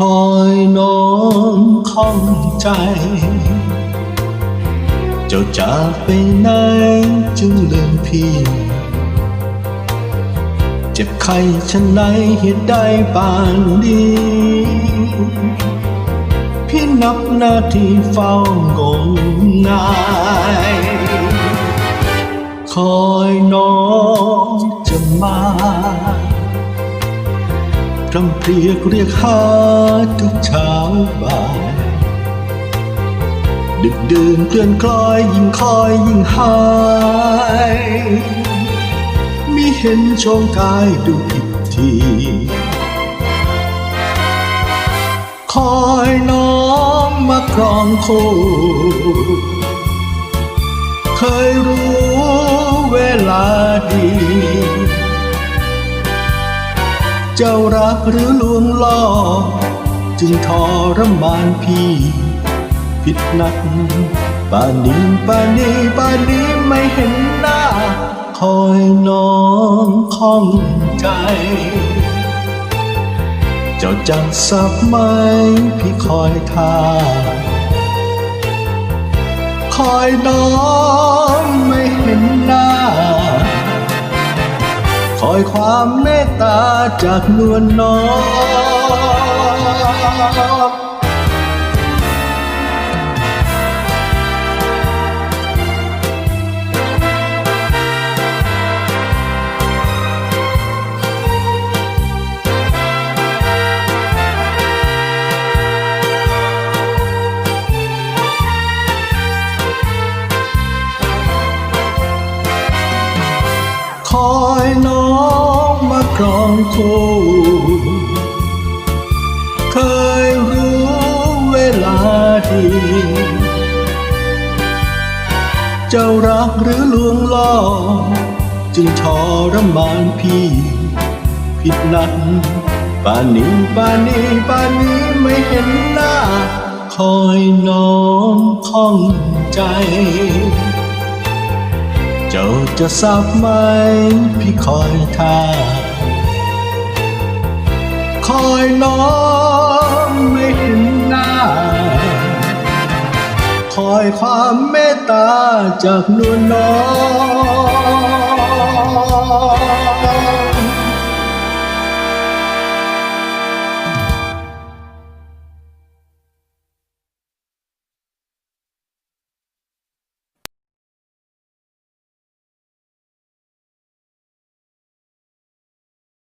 อยน้องข้องใจ เจ้าจากไปไหนจึงลืมพี่ เจ็บไข้ฉันไหนเหตุใดปานนี้ พี่นับนาทีเฝ้างงงาย คอยน้อง พรำเพรียกเรียกหาทุกเช้าบ่าย ดึกดื่นเคลื่อนคล้อยยิ่งคอยยิ่งหายมิเห็นโชงกายดูผิดทีคอยน้องมาครองคู่ เคยรู้เวลาดี เจ้ารักหรือลวงล่อ จึงทรมานพี่ ผิดนัดป่านนี้ป่านนี้ป่านนี้ไม่เห็นหน้า คอยน้องข้องใจ เจ้าจักสับไหมพี่คอยทาคอยน้อง อยความเมตตาจากนวลน้อง องมาครองคู่เคยรู้เวลาดีเจ้ารักหรือลวงล่อ จึงทรมานพี่ ผิดนัดป่านนี้ป่านนี้ป่านนี้ไม่เห็นหน้า คอยน้องข้องใจ เจ้าจะทราบไหม พี่คอยท่า คอยน้องไม่เห็นหน้า คอยความเมตตาจากนวลน้อง